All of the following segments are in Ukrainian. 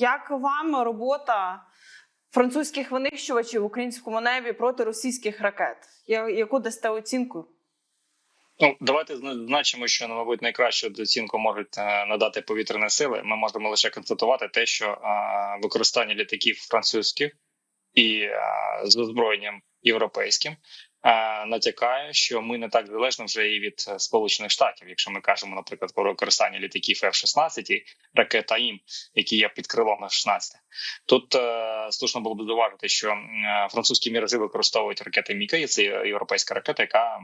Як вам робота французьких винищувачів в українському небі проти російських ракет? Яку дасте оцінку? Ну, давайте значимо, що ну, мабуть найкращу оцінку можуть е, надати повітряні сили. Ми можемо лише констатувати те, що е, використання літаків французьких і е, з озброєнням європейським натякає, що ми не так залежно вже і від е, сполучених штатів. Якщо ми кажемо, наприклад, про використання літаків F-16 і ІМ, які є під крилом F-16, тут е, слушно було б зауважити, що е, французькі міражі використовують ракети Міка, і це європейська ракета, яка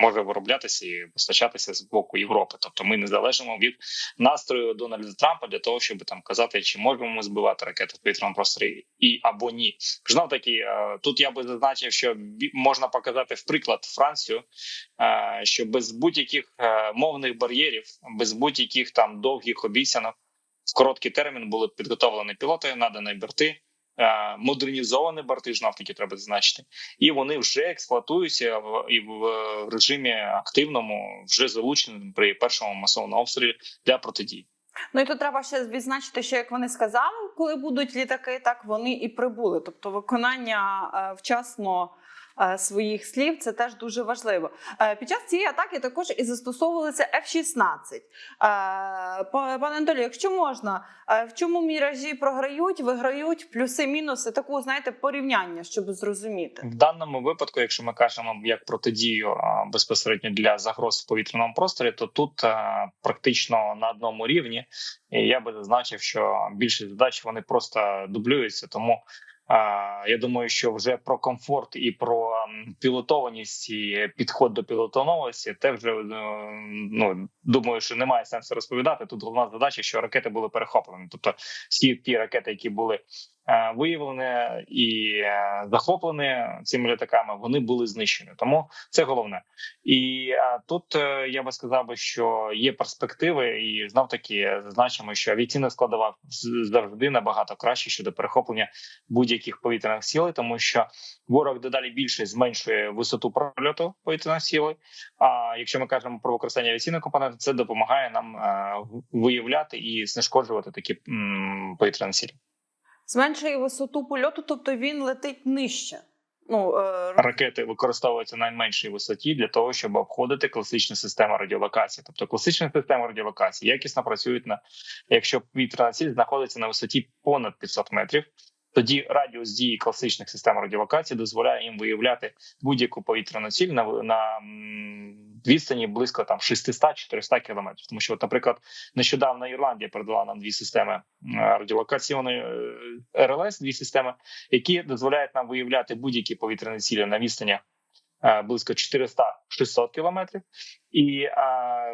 може вироблятися і постачатися з боку Європи. Тобто ми не залежимо від настрою Дональда Трампа для того, щоб там казати, чи можемо ми збивати ракети в повітряному просторі і або ні. Знов таки, е, тут я би зазначив, що можна показати в приклад Францію, е, що без будь-яких е, мовних бар'єрів, без будь-яких там довгих обіцянок. В короткий термін були підготовлені пілоти, надані борти, е, модернізовані борти, знов таки треба зазначити, і вони вже експлуатуються в і в е, режимі активному, вже залучені при першому масовому обстрілі для протидії. Ну і тут треба ще відзначити, що як вони сказали, коли будуть літаки, так вони і прибули. Тобто виконання е, вчасно е, своїх слів це теж дуже важливо. Е, Під час цієї атаки також і застосовувалися F-16. Е, Пане Анатолію, якщо можна, е, в чому міражі програють, виграють, плюси, мінуси, таку знаєте, порівняння, щоб зрозуміти. В даному випадку, якщо ми кажемо як протидію безпосередньо для загроз в повітряному просторі, то тут практично на одному рівні. І я би зазначив, що більшість задач вони просто дублюються. Тому я думаю, що вже про комфорт і про пілотованість і підход до пілотоновості, те вже е, ну думаю, що немає сенсу розповідати. Тут головна задача, що ракети були перехоплені. Тобто всі ті ракети, які були е, виявлені і е, захоплені цими літаками, вони були знищені. Тому це головне. І е, тут я би сказав би, що є перспективи, і знов таки зазначимо, що авіаційна складова завжди набагато краще щодо перехоплення будь-яких повітряних сил, тому що ворог дедалі більше зменшує висоту прольоту повітряної сили. А якщо ми кажемо про використання авіаційної компоненти, це допомагає нам виявляти і знешкоджувати такі повітряні сили. Зменшує висоту польоту, тобто він летить нижче. Ну, е, ракети використовуються на найменшій висоті для того, щоб обходити класичну систему радіолокації. Тобто класична система радіолокації якісно працюють на якщо повітряна ціль знаходиться на висоті понад 500 метрів. Тоді радіус дії класичних систем радіолокації дозволяє їм виявляти будь-яку повітряну ціль на, на відстані близько там 600-400 кілометрів. Тому що, от, наприклад, нещодавно Ірландія передала нам дві системи радіолокаційної е, РЛС, дві системи, які дозволяють нам виявляти будь-які повітряні цілі на відстані е, близько 400-600 кілометрів, і е,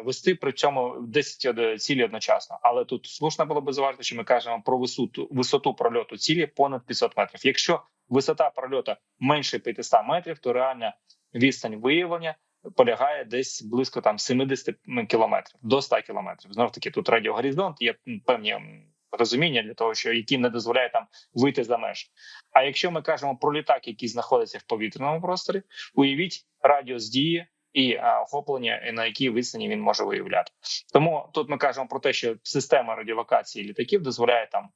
вести при цьому 10 од- цілі одночасно. Але тут слушно було би зважити, що ми кажемо про висоту висоту прольоту цілі понад 500 метрів. Якщо висота прольоту менше 500 метрів, то реальна відстань виявлення. Полягає десь близько там 70 кілометрів до 100 кілометрів. Знов таки тут радіогоризонт є певні розуміння для того, що які не дозволяє там вийти за меж. А якщо ми кажемо про літак, який знаходиться в повітряному просторі, уявіть радіус дії і охоплення, і на якій відстані він може виявляти. Тому тут ми кажемо про те, що система радіолокації літаків дозволяє там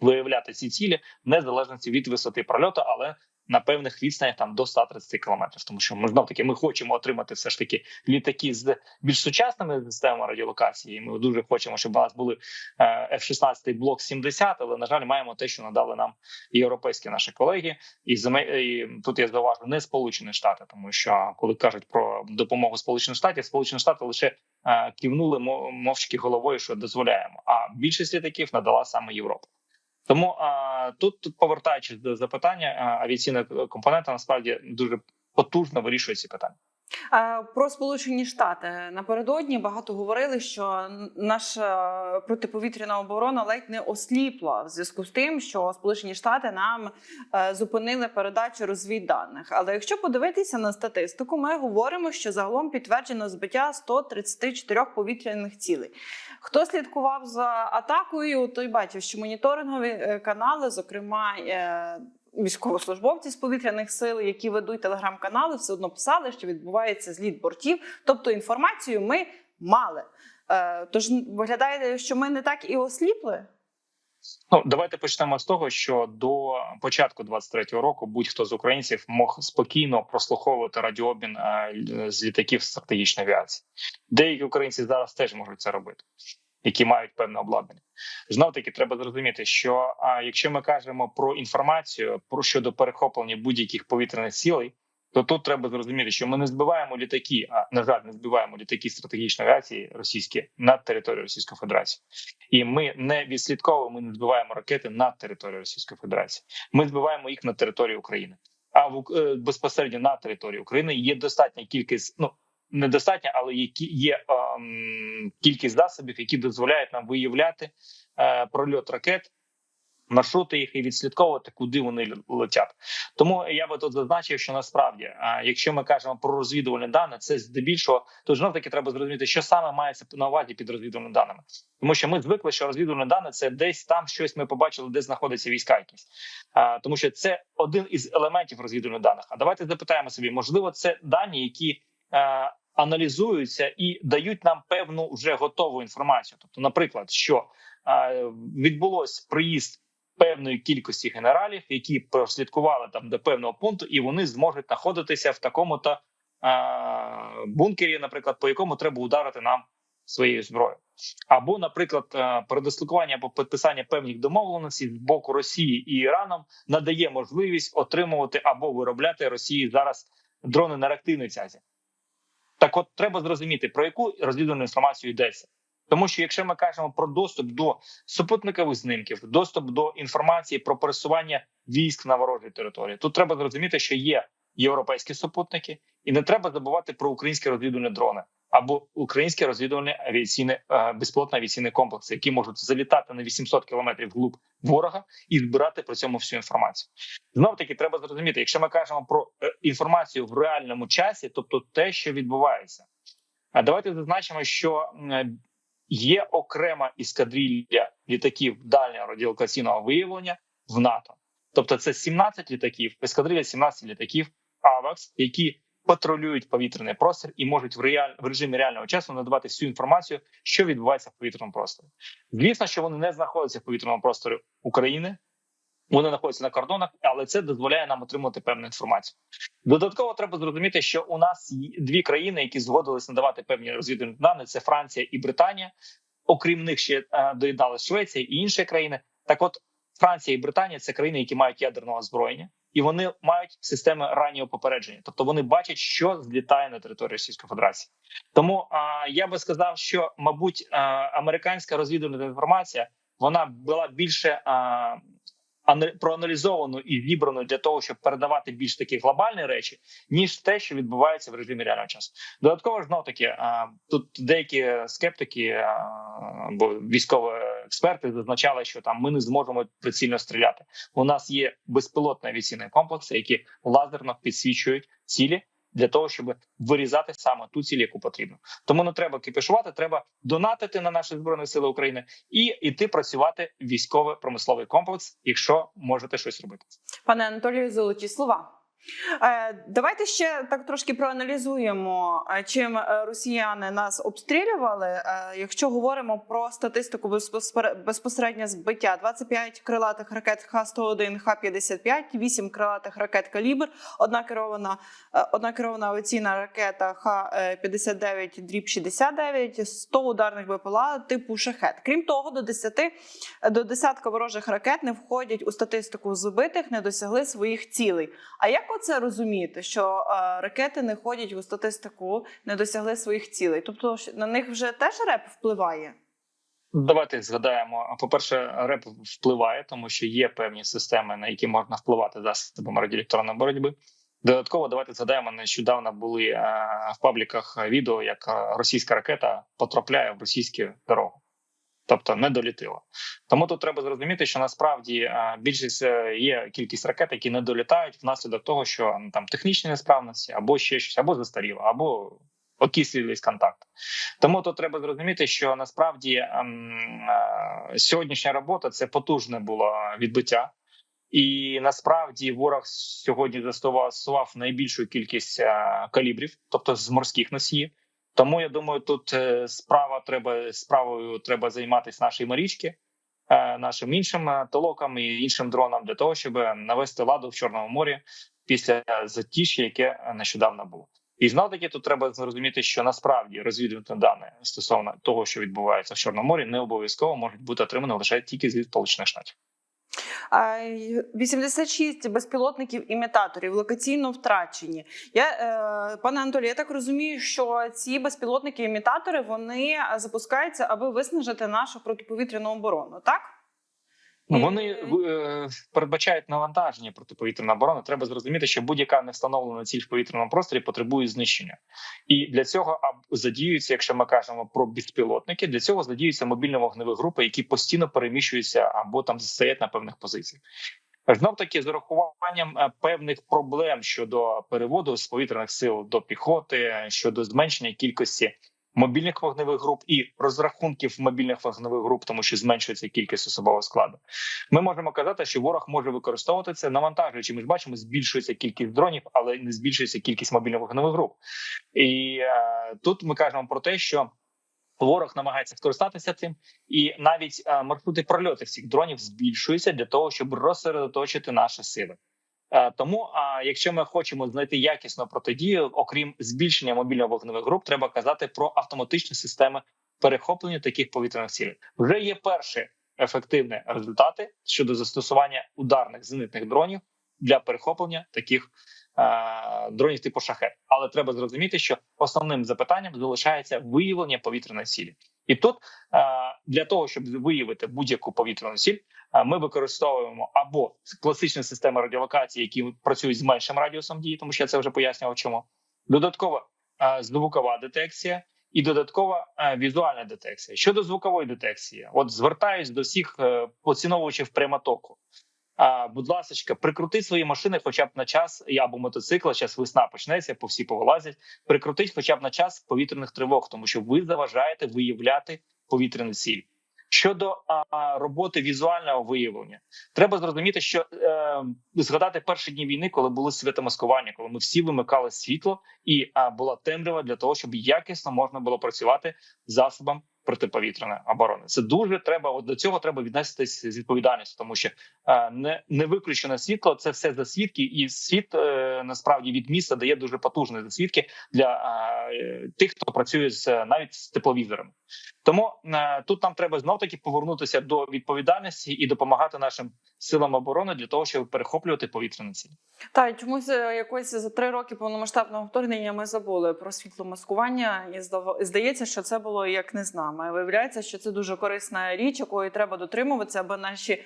виявляти ці цілі в незалежності від висоти прольоту, але на певних відстанях там до 130 кілометрів, тому що ми знов таки ми хочемо отримати все ж таки літаки з більш сучасними системами радіолокації. Ми дуже хочемо, щоб у нас були е, F-16 блок 70, але на жаль, маємо те, що надали нам європейські наші колеги, і і тут я зауважу не Сполучені Штати, тому що коли кажуть про допомогу Сполучених Штатів, Сполучені Штати лише е, кивнули мо- мовчки головою, що дозволяємо. А більшість літаків надала саме Європа. Тому а, тут, повертаючись до запитання, авіаційна компонента насправді дуже потужно вирішує ці питання. Е, Про Сполучені Штати напередодні багато говорили, що наша протиповітряна оборона ледь не осліпла в зв'язку з тим, що Сполучені Штати нам е, зупинили передачу розвідданих. Але якщо подивитися на статистику, ми говоримо, що загалом підтверджено збиття 134 повітряних цілей. Хто слідкував за атакою, той бачив, що моніторингові е, канали, зокрема. е, Військовослужбовці з повітряних сил, які ведуть телеграм-канали, все одно писали, що відбувається зліт бортів. Тобто інформацію ми мали. Е, тож виглядає, що ми не так і осліпли. Ну давайте почнемо з того, що до початку 23-го року будь-хто з українців мог спокійно прослуховувати радіообмін е, з літаків стратегічної авіації. Деякі українці зараз теж можуть це робити, які мають певне обладнання. Знов таки треба зрозуміти, що а, якщо ми кажемо про інформацію про щодо перехоплення будь-яких повітряних цілей, то тут треба зрозуміти, що ми не збиваємо літаки, а на жаль, не збиваємо літаки стратегічної авіації російські над територією Російської Федерації, і ми не відслідковуємо, ми не збиваємо ракети над територією Російської Федерації. Ми збиваємо їх на території України. А в е, безпосередньо на території України є достатня кількість, ну недостатня, але які є ем, кількість засобів, які дозволяють нам виявляти е, прольот ракет. Маршрути їх і відслідковувати, куди вони летять. Тому я би тут зазначив, що насправді, а, якщо ми кажемо про розвідувальні дані, це здебільшого то знов таки треба зрозуміти, що саме мається на увазі під розвідувальними даними, тому що ми звикли, що розвідувальні дані це десь там щось ми побачили, де знаходиться війська якісь, тому що це один із елементів розвідувальних даних. А давайте запитаємо собі, можливо, це дані, які аналізуються і дають нам певну вже готову інформацію. Тобто, наприклад, що відбулось приїзд певної кількості генералів, які прослідкували там до певного пункту, і вони зможуть знаходитися в такому то бункері, наприклад, по якому треба ударити нам своєю зброєю, або, наприклад, передислокування або підписання певних домовленостей з боку Росії і Іраном надає можливість отримувати або виробляти Росії зараз дрони на реактивній тязі. Так, от треба зрозуміти про яку розвідувальну інформацію йдеться. Тому що якщо ми кажемо про доступ до супутникових знімків, доступ до інформації про пересування військ на ворожій території, тут треба зрозуміти, що є європейські супутники, і не треба забувати про українські розвідувальні дрони або українські розвідувальні авіаційні безпілотні авіаційні комплекси, які можуть залітати на 800 кілометрів глуб ворога і збирати при цьому всю інформацію. Знов таки треба зрозуміти, якщо ми кажемо про е, інформацію в реальному часі, тобто те, що відбувається. А давайте зазначимо, що є окрема іскадрілля літаків дальнього радіолокаційного виявлення в НАТО. Тобто, це 17 літаків, ескадрилля 17 літаків АВАКС, які патрулюють повітряний простір і можуть в реаль... в режимі реального часу надавати всю інформацію, що відбувається в повітряному просторі. Звісно, що вони не знаходяться в повітряному просторі України. Вони знаходяться на кордонах, але це дозволяє нам отримати певну інформацію. Додатково треба зрозуміти, що у нас дві країни, які згодились надавати певні розвідувальні дані: це Франція і Британія. Окрім них ще е, доєдналися Швеція і інші країни. Так, от Франція і Британія це країни, які мають ядерне озброєння, і вони мають системи раннього попередження, тобто вони бачать, що злітає на території Російської Федерації. Тому а, я би сказав, що мабуть а, американська розвідувальна інформація вона була більше. А, проаналізовану і вібрано для того, щоб передавати більш такі глобальні речі, ніж те, що відбувається в режимі реального часу. Додатково ж знов таки тут деякі скептики або військові експерти зазначали, що там ми не зможемо прицільно стріляти. У нас є безпілотні авіаційні комплекси, які лазерно підсвічують цілі для того, щоб вирізати саме ту ціль, яку потрібно. Тому не треба кипішувати, треба донатити на наші збройні сили України і йти працювати в військовий промисловий комплекс, якщо можете щось робити, пане Анатолію. Золоті слова. Е, давайте ще так трошки проаналізуємо, е, чим е, росіяни нас обстрілювали. Якщо говоримо про статистику безпосередньо збиття: 25 крилатих ракет Х-101, Х-55, 8 крилатих ракет «Калібр», одна керована, одна керована авіаційна ракета Х-59 дріб 69, 100 ударних БПЛА типу «Шахет». Крім того, до 10 до десятка ворожих ракет не входять у статистику збитих, не досягли своїх цілей. А як це розуміти, що е, ракети не ходять у статистику, не досягли своїх цілей? Тобто на них вже теж реп впливає? Давайте згадаємо. По перше, реп впливає, тому що є певні системи, на які можна впливати засобами радіоелектронної боротьби. Додатково давайте згадаємо, нещодавно були е, в пабліках відео, як російська ракета потрапляє в російську дорогу тобто не долітило. Тому тут треба зрозуміти, що насправді більшість е, є кількість ракет, які не долітають внаслідок того, що там технічні несправності, або ще щось, або застаріло, або окислились контакти. Тому тут треба зрозуміти, що насправді ем, е, сьогоднішня робота це потужне було відбиття. І насправді ворог сьогодні застосував найбільшу кількість е, калібрів, тобто з морських носіїв. Тому я думаю, тут е, справа треба справою треба займатися нашої Марічки, е, нашим іншим е, толокам і іншим дронам для того, щоб навести ладу в Чорному морі після затіші, яке нещодавно було. І знов таки тут треба зрозуміти, що насправді розвідувальні дані стосовно того, що відбувається в Чорному морі, не обов'язково можуть бути отримані лише тільки з Сполучених Штатів. А, й 86 безпілотників імітаторів локаційно втрачені. Я е, пане Анатолій, я так розумію, що ці безпілотники імітатори вони запускаються, аби виснажити нашу протиповітряну оборону, так? Ну, вони е, передбачають навантаження протиповітряної оборони. Треба зрозуміти, що будь-яка не встановлена ціль в повітряному просторі потребує знищення, і для цього задіюються, якщо ми кажемо про безпілотники, для цього задіюються мобільні вогневі групи, які постійно переміщуються або там стоять на певних позиціях. Знов таки з урахуванням е, певних проблем щодо переводу з повітряних сил до піхоти, щодо зменшення кількості мобільних вогневих груп і розрахунків мобільних вогневих груп, тому що зменшується кількість особового складу. Ми можемо казати, що ворог може використовувати це навантажуючи. Ми ж бачимо, збільшується кількість дронів, але не збільшується кількість мобільних вогневих груп. І е, тут ми кажемо про те, що ворог намагається скористатися цим, і навіть е, маршрути прольоту всіх дронів збільшуються для того, щоб розсередоточити наші сили. Е, Тому, а якщо ми хочемо знайти якісну протидію, окрім збільшення мобільно вогневих груп, треба казати про автоматичні системи перехоплення таких повітряних цілей. Вже є перші ефективні результати щодо застосування ударних зенитних дронів для перехоплення таких дронів типу шахет. Але треба зрозуміти, що основним запитанням залишається виявлення повітряної цілі. І тут е, для того, щоб виявити будь-яку повітряну ціль, е, ми використовуємо або класичні системи радіолокації, які працюють з меншим радіусом дії, тому що я це вже пояснював, чому додатково е, звукова детекція. І додаткова е, візуальна детекція щодо звукової детекції, от звертаюсь до всіх е, поціновувачів прямотоку. Будь ласка, прикрутіть свої машини, хоча б на час або мотоцикла. Зараз весна почнеться, по всі повилазять. Прикрутіть хоча б на час повітряних тривог, тому що ви заважаєте виявляти повітряну ціль. Щодо а, роботи візуального виявлення, треба зрозуміти, що е, згадати перші дні війни, коли були святомаскування, коли ми всі вимикали світло, і а, була темрява для того, щоб якісно можна було працювати засобом протиповітряної оборони. Це дуже треба. От до цього треба віднестись з відповідальністю, тому що е, не, не виключене світло це все засвідки, і світ е, насправді від міста дає дуже потужні засвідки для е, тих, хто працює з навіть з тепловізорами. Тому е, тут нам треба знов таки повернутися до відповідальності і допомагати нашим силам оборони для того, щоб перехоплювати повітряні цілі. Так, чомусь е, якось за три роки повномасштабного вторгнення ми забули про світломаскування, і здається, що це було як не з нами. Виявляється, що це дуже корисна річ, якої треба дотримуватися, аби наші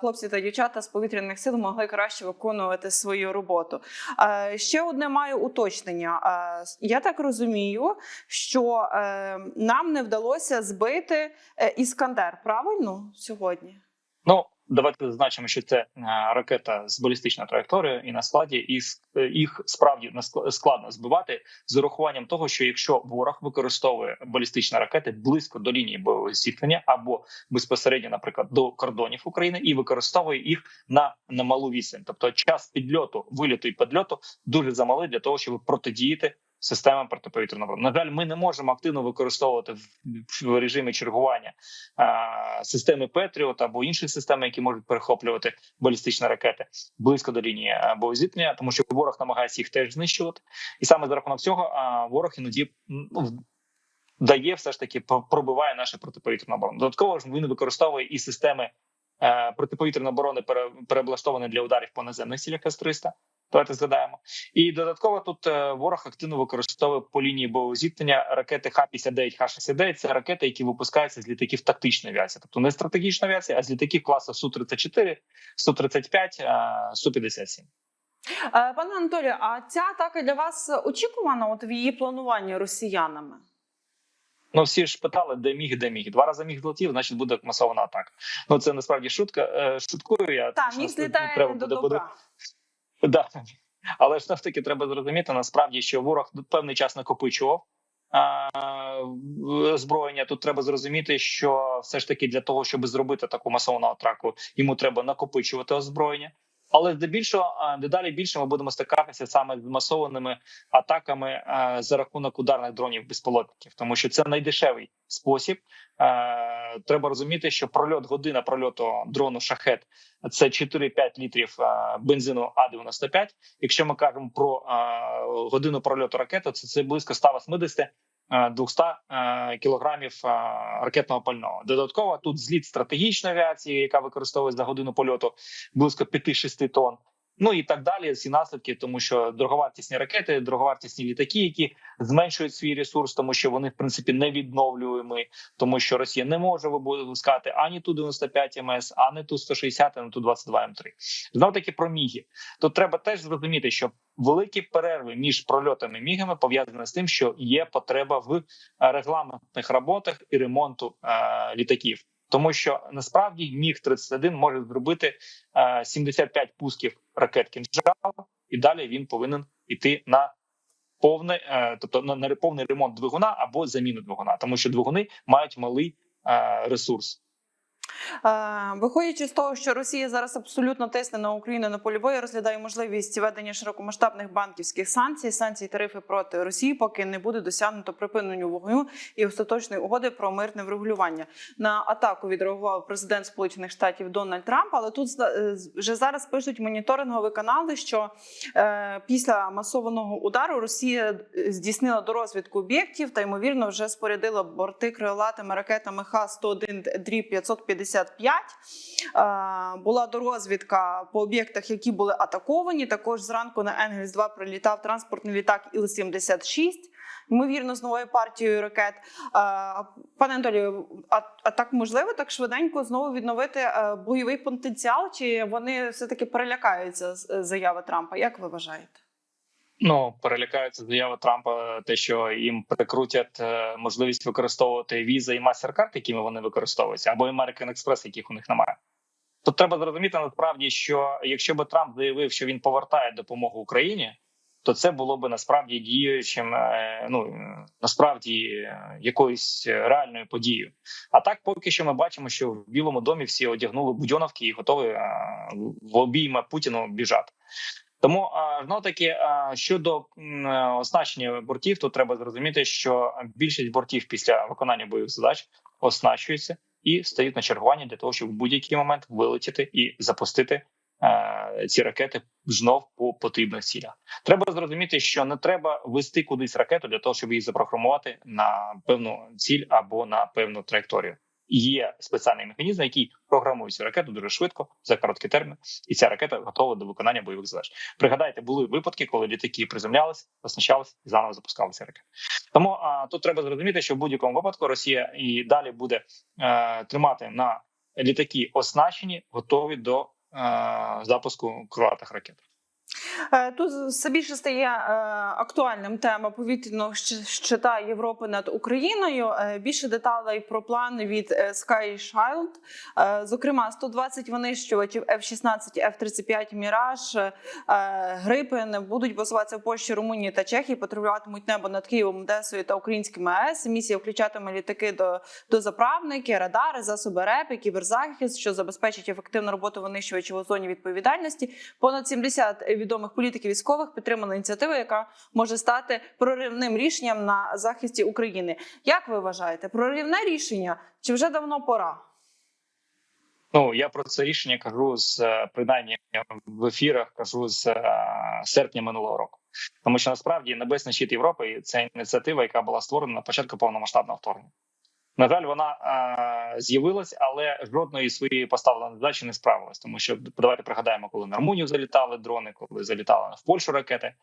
хлопці та дівчата з повітряних сил могли краще виконувати свою роботу. Ще одне маю уточнення. Я так розумію, що е, нам не вдалося збити е, іскандер. Правильно сьогодні? Ну давайте зазначимо, що це е, ракета з балістичною траєкторією, і на складі їх, їх справді складно збивати з урахуванням того, що якщо ворог використовує балістичні ракети близько до лінії бойового зіткнення або безпосередньо, наприклад, до кордонів України, і використовує їх на, на відстань, тобто час підльоту, виліту і підльоту дуже замалий для того, щоб протидіяти. Системам протиповітряної оборони. На жаль, ми не можемо активно використовувати в, режимі чергування а, системи Петріот або інші системи, які можуть перехоплювати балістичні ракети близько до лінії а, боєзіткнення, тому що ворог намагається їх теж знищувати, і саме за рахунок цього а, ворог іноді ну, дає все ж таки пробиває нашу протиповітряну оборону. Додатково ж він використовує і системи е, протиповітряної оборони, пере, переблаштовані для ударів по наземних цілях С-300. Давайте згадаємо. І додатково тут е, ворог активно використовує по лінії бойового зіткнення ракети Х-59, Х-69. Це ракети, які випускаються з літаків тактичної авіації, тобто не стратегічної авіації, а з літаків класу Су-34, Су-35, е, Су-57. Е, Пане Анатолію, а ця атака для вас очікувана от в її плануванні росіянами? Ну всі ж питали, де міг, де міг. Два рази міг злетів, значить буде масована атака. Ну це насправді шутка. Е, Шуткую я. Так, міг злітає не до буде- добра. Да. Але ж таки треба зрозуміти насправді, що ворог певний час накопичував озброєння. Тут треба зрозуміти, що все ж таки для того, щоб зробити таку масовну атаку, йому треба накопичувати озброєння. Але здебільшого дедалі більше ми будемо стикатися саме з масованими атаками за рахунок ударних дронів безпілотників, тому що це найдешевий спосіб. Е, Треба розуміти, що прольот година прольоту дрону шахет це 4-5 літрів е, бензину А 95 Якщо ми кажемо про е, годину прольоту ракети, це, це близько 180 е, 200 е, кілограмів е, ракетного пального. Додатково тут зліт стратегічної авіації, яка використовується за годину польоту близько 5-6 тонн. Ну і так далі. Всі наслідки, тому що дороговартісні ракети, дороговартісні літаки, які зменшують свій ресурс, тому що вони в принципі не відновлюємі, тому що Росія не може випускати ані ту 95 МС, ані ту 160, ані ту 22 М3. Знов таки про міги. Тут треба теж зрозуміти, що великі перерви між прольотами мігами пов'язані з тим, що є потреба в регламентних роботах і ремонту е, літаків. Тому що насправді міг 31 може зробити е, 75 пусків ракет «Кінжал», і далі він повинен іти на повне, е, тобто на, на повний ремонт двигуна або заміну двигуна, тому що двигуни мають малий е, ресурс. Виходячи з того, що Росія зараз абсолютно тисне на Україну на польову, я розглядаю можливість ведення широкомасштабних банківських санкцій, санкцій тарифи проти Росії, поки не буде досягнуто припиненню вогню і остаточної угоди про мирне врегулювання. На атаку відреагував президент Сполучених Штатів Дональд Трамп. Але тут е, вже зараз пишуть моніторингові канали, що е, після масованого удару Росія е, здійснила до розвідку об'єктів та ймовірно вже спорядила борти крилатими ракетами Х 101 дріб 550 65. Е, була дорозвідка по об'єктах, які були атаковані. Також зранку на Енгельс 2 прилітав транспортний літак Іл-76. Ймовірно, з новою партією ракет. Е, пане Анатолію, а, а так можливо так швиденько знову відновити е, бойовий потенціал? Чи вони все таки перелякаються з заяви Трампа? Як ви вважаєте? Ну перелякаються заяви Трампа, те, що їм прикрутять е, можливість використовувати віза і MasterCard, якими вони використовуються, або American Express, яких у них немає. Тут треба зрозуміти насправді, що якщо би Трамп заявив, що він повертає допомогу Україні, то це було би насправді діючим, е, ну насправді е, якоюсь реальною подією. А так, поки що, ми бачимо, що в Білому домі всі одягнули будьоновки і готові в обійма Путіну біжати. Тому знов таки щодо е, оснащення бортів, то треба зрозуміти, що більшість бортів після виконання бойових задач оснащуються і стають на чергування для того, щоб в будь-який момент вилетіти і запустити е, ці ракети знов по потрібних цілях. Треба зрозуміти, що не треба вести кудись ракету для того, щоб її запрограмувати на певну ціль або на певну траєкторію. Є спеціальний механізм, який програмує цю ракету дуже швидко за короткий термін, і ця ракета готова до виконання бойових задач. Пригадайте, були випадки, коли літаки приземлялись, оснащались і заново запускалися ракети. Тому а, тут треба зрозуміти, що в будь-якому випадку Росія і далі буде е, тримати на літаки оснащені, готові до е, запуску крилатих ракет. Е, Тут все більше стає е, актуальним тема повітряного щита Європи над Україною. Е, Більше деталей про плани від Sky Shield. Зокрема, 120 винищувачів F-16, F-35 Міраж, Грипен будуть базуватися в Польщі, Румунії та Чехії. Патрулюватимуть небо над Києвом, Одесою та українськими АЕС. Місія включатиме літаки до, до заправники, радари, засоби РЕП, кіберзахист, що забезпечить ефективну роботу винищувачів у зоні відповідальності. Понад 70 відомих політиків військових підтримали ініціативу, яка може стати проривним рішенням на захисті України. Як ви вважаєте, проривне рішення чи вже давно пора? Ну я про це рішення кажу з е, принаймні в ефірах, кажу з е, серпня минулого року. Тому що насправді небесний щит Європи це ініціатива, яка була створена на початку повномасштабного вторгнення. На жаль, вона з'явилась, але жодної своєї поставленої задачі не справилась. Тому що давайте пригадаємо, коли на Румунію залітали дрони, коли залітали в Польщу ракети.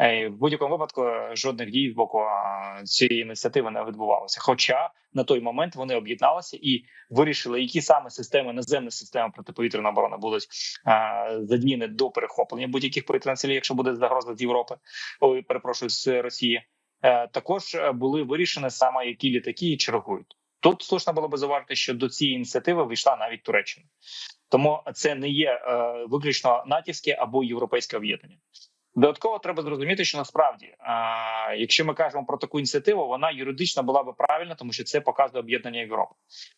Е, В будь-якому випадку жодних дій з боку цієї ініціативи не відбувалося. Хоча на той момент вони об'єдналися і вирішили, які саме системи наземні системи протиповітряної оборони будуть задіяні до перехоплення будь-яких повітряних цілей, якщо буде загроза з Європи, ой, перепрошую з Росії. Е, також е, були вирішені саме які літаки чергують. Тут слушно було би зауважити, що до цієї ініціативи вийшла навіть Туреччина, тому це не є е, виключно натівське або європейське об'єднання. Додатково треба зрозуміти, що насправді, якщо ми кажемо про таку ініціативу, вона юридично була би правильна, тому що це показує об'єднання Європи.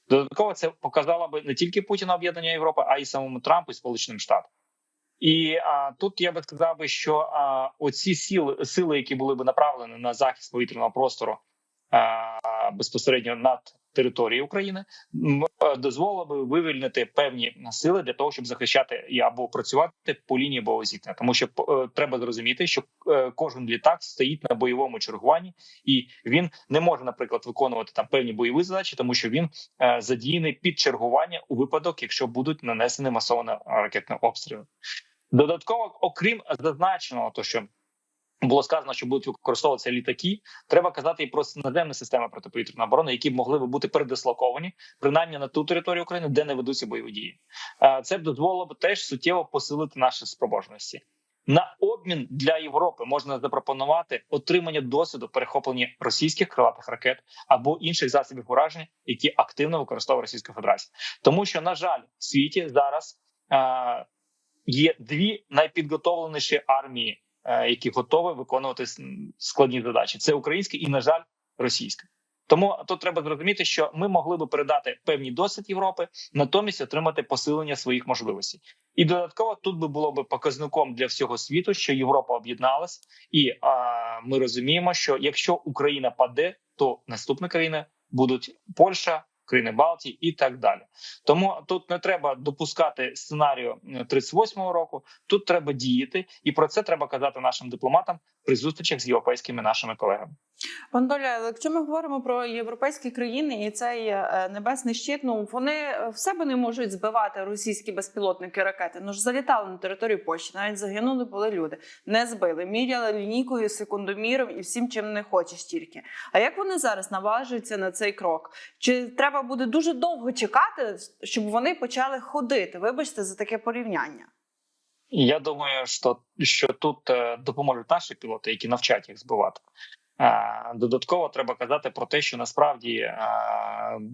Додатково це показало би не тільки Путіна об'єднання Європи, а й самому Трампу і Сполученим Штатам. І а, тут я би сказав би, що а, оці сили, сили, які були б направлені на захист повітряного простору а, безпосередньо над територією України, е, дозволило би вивільнити певні сили для того, щоб захищати або працювати по лінії бойового зіткнення. Тому що е, треба зрозуміти, що е, кожен літак стоїть на бойовому чергуванні, і він не може, наприклад, виконувати там певні бойові задачі, тому що він е, задіяний під чергування у випадок, якщо будуть нанесені масовані ракетні обстріли. Додатково, окрім зазначеного, то що було сказано, що будуть використовуватися літаки. Треба казати і про наземні системи протиповітряної оборони, які б могли би бути передислоковані принаймні на ту територію України, де не ведуться бойові дії. Е, Це б дозволило б теж суттєво посилити наші спроможності. На обмін для Європи можна запропонувати отримання досвіду перехоплення російських крилатих ракет або інших засобів ураження, які активно використовує Російська Федерація, тому що на жаль, в світі зараз е, є дві найпідготовленіші армії е, які готові виконувати складні задачі. Це українська і, на жаль, російська. Тому тут треба зрозуміти, що ми могли би передати певний досвід Європи, натомість отримати посилення своїх можливостей. І додатково тут би було би показником для всього світу, що Європа об'єдналась, і а, ми розуміємо, що якщо Україна паде, то наступні країни будуть Польща, країни Балтії і так далі. Тому тут не треба допускати сценарію е, 38-го року. Тут треба діяти, і про це треба казати нашим дипломатам при зустрічах з європейськими нашими колегами. Пан Доля, але якщо ми говоримо про європейські країни і цей е, небесний щит, ну вони е, в себе не можуть збивати російські безпілотники ракети. Ну ж залітали на територію Польщі, навіть загинули були люди, не збили, міряли лінійкою, секундоміром і всім, чим не хочеш тільки. А як вони зараз наважуються на цей крок? Чи треба буде дуже довго чекати, щоб вони почали ходити? Вибачте за таке порівняння. Я думаю, що, що тут е, допоможуть наші пілоти, які навчать їх збивати. Е, Додатково треба казати про те, що насправді е,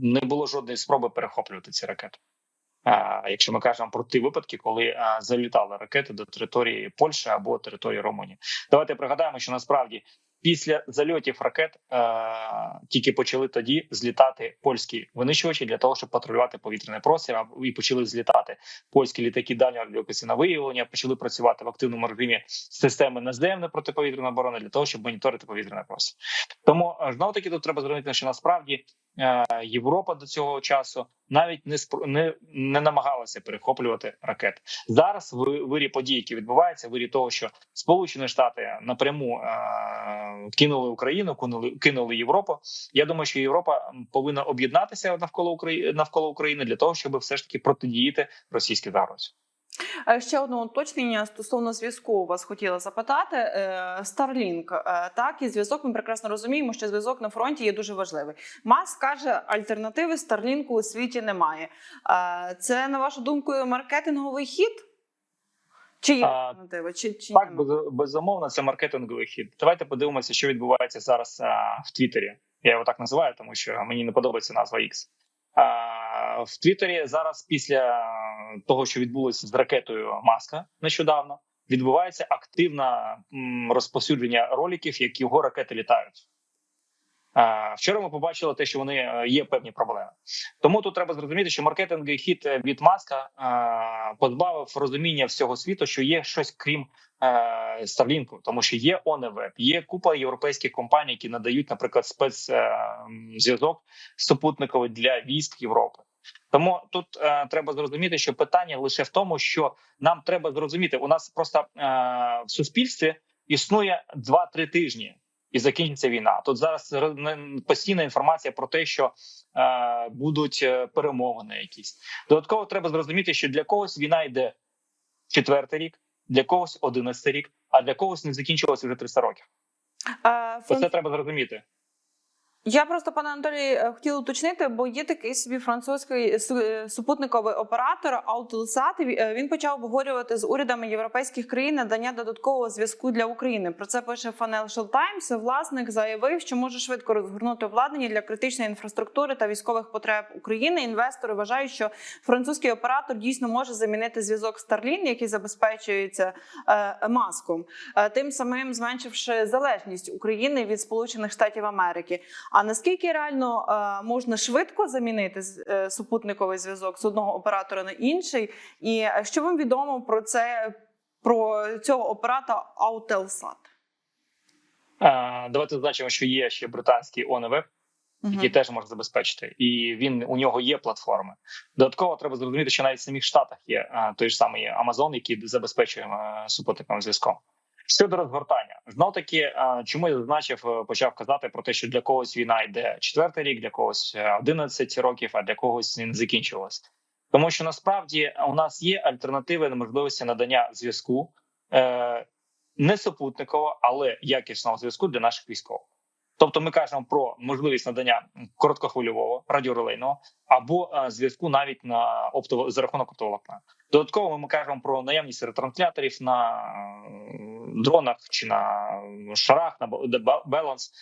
не було жодної спроби перехоплювати ці ракети. Якщо ми кажемо про ті випадки, коли залітали ракети до території Польщі або території Румунії, давайте пригадаємо, що насправді після зальотів ракет е, тільки почали тоді злітати польські винищувачі для того, щоб патрулювати повітряний простір, і почали злітати польські літаки дальнього радіолокаційного виявлення, почали працювати в активному режимі системи наземної протиповітряної оборони для того, щоб моніторити повітряний простір. Тому е, знову таки тут треба зрозуміти, що насправді е, Європа до цього часу навіть не спро- не, не намагалася перехоплювати ракети. Зараз в вирі подій, які відбуваються, вирі того, що Сполучені Штати напряму е, кинули Україну, кинули кинули Європу. Я думаю, що Європа повинна об'єднатися навколо України навколо України для того, щоб все ж таки протидіяти російській загрозі. Е, Ще одне уточнення стосовно зв'язку вас хотіла запитати. Е, Starlink, е, так і зв'язок. Ми прекрасно розуміємо, що зв'язок на фронті є дуже важливий. Маск каже, альтернативи Starlink у світі немає. Е, Це на вашу думку маркетинговий хід? Чи є А, альтернатива? Чи, чи Так, без, безумовно, це маркетинговий хід. Давайте подивимося, що відбувається зараз а, в Твіттері. Я його так називаю, тому що мені не подобається назва X. А, в Твіттері зараз, після того, що відбулося з ракетою Маска нещодавно, відбувається активне м, розповсюдження роликів, як його ракети літають. Вчора ми побачили те, що вони е, є певні проблеми. Тому тут треба зрозуміти, що маркетинговий хід е, від маска позбавив розуміння всього світу, що є щось крім е, Старлінку, тому що є OneWeb, є купа європейських компаній, які надають, наприклад, спецзв'язок супутниковий для військ Європи. Тому тут е, треба зрозуміти, що питання лише в тому, що нам треба зрозуміти, у нас просто е, в суспільстві існує 2-3 тижні. І закінчиться війна. Тут зараз постійна інформація про те, що е, будуть е, перемовини якісь. Додатково треба зрозуміти, що для когось війна йде четвертий рік, для когось одинадцятий рік, а для когось не закінчилося вже 300 років. А, Фран- треба зрозуміти. Я просто пане Анатолій е, хотіла уточнити, бо є такий собі французький су- е, супутниковий оператор е, Він почав обговорювати з урядами європейських країн надання додаткового зв'язку для України. Про це пише Financial Times. Власник заявив, що може швидко розгорнути обладнання для критичної інфраструктури та військових потреб України. Інвестори вважають, що французький оператор дійсно може замінити зв'язок Starlink, який забезпечується е, маском, е, тим самим зменшивши залежність України від Сполучених Штатів Америки. А наскільки реально е, можна швидко замінити е, супутниковий зв'язок з одного оператора на інший? І е, що вам відомо про це про цього оператора Аутелсат? Давайте зазначимо, що є ще британський ОНВ, який теж може забезпечити, і він у нього є платформи. Додатково треба зрозуміти, що навіть в самих штатах є а, той ж самий Amazon, який забезпечує супутниковим зв'язком. Щодо розгортання, знов таки, е, чому я зазначив, е, почав казати про те, що для когось війна йде четвертий рік, для когось е, 11 років, а для когось не закінчилась. Тому що насправді у нас є альтернативи на можливості надання зв'язку е, не супутникового, але якісного зв'язку для наших військових. Тобто, ми кажемо про можливість надання короткохвильового радіорелейного або е, зв'язку навіть на оптово за рахунок оптоволокна. Додатково ми кажемо про наявність ретрансляторів на е, дронах чи на шарах на баланс.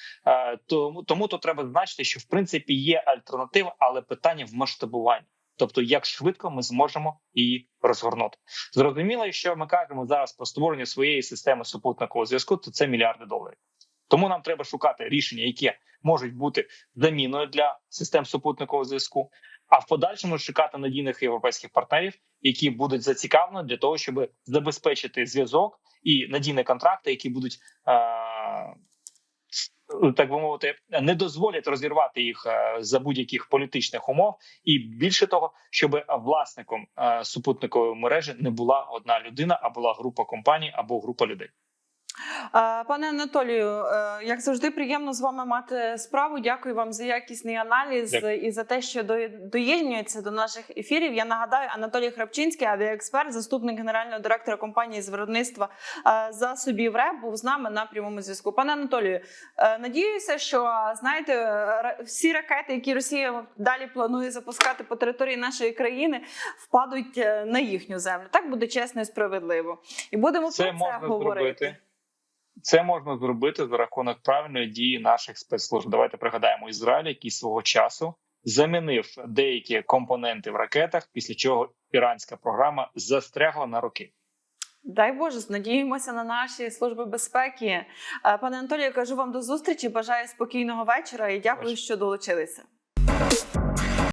Тому тому то треба зазначити, що в принципі є альтернатива, але питання в масштабуванні. Тобто, як швидко ми зможемо її розгорнути, зрозуміло, що ми кажемо зараз про створення своєї системи супутникового зв'язку, то це мільярди доларів. Тому нам треба шукати рішення, які можуть бути заміною для систем супутникового зв'язку, а в подальшому шукати надійних європейських партнерів, які будуть зацікавлені для того, щоб забезпечити зв'язок і надійні контракти, які будуть е- так би мовити, не дозволять розірвати їх е, за будь-яких політичних умов, і більше того, щоб власником е, супутникової мережі не була одна людина, а була група компаній або група людей. Пане Анатолію, е, як завжди, приємно з вами мати справу. Дякую вам за якісний аналіз Дякую. і за те, що до- доєднується до наших ефірів. Я нагадаю, Анатолій Храпчинський, авіаексперт, заступник генерального директора компанії з виробництва е, засобів РЕБ, був з нами на прямому зв'язку. Пане Анатолію, е, надіюся, що знаєте, всі ракети, які Росія далі планує запускати по території нашої країни, впадуть на їхню землю. Так буде чесно і справедливо. І будемо Це про це можна говорити. зробити. Це можна зробити за рахунок правильної дії наших спецслужб. Давайте пригадаємо Ізраїль, який свого часу замінив деякі компоненти в ракетах, після чого іранська програма застрягла на роки. Дай Боже, надіємося на наші служби безпеки. Е, Пане Анатолію, кажу вам до зустрічі. Бажаю спокійного вечора і дякую, що долучилися.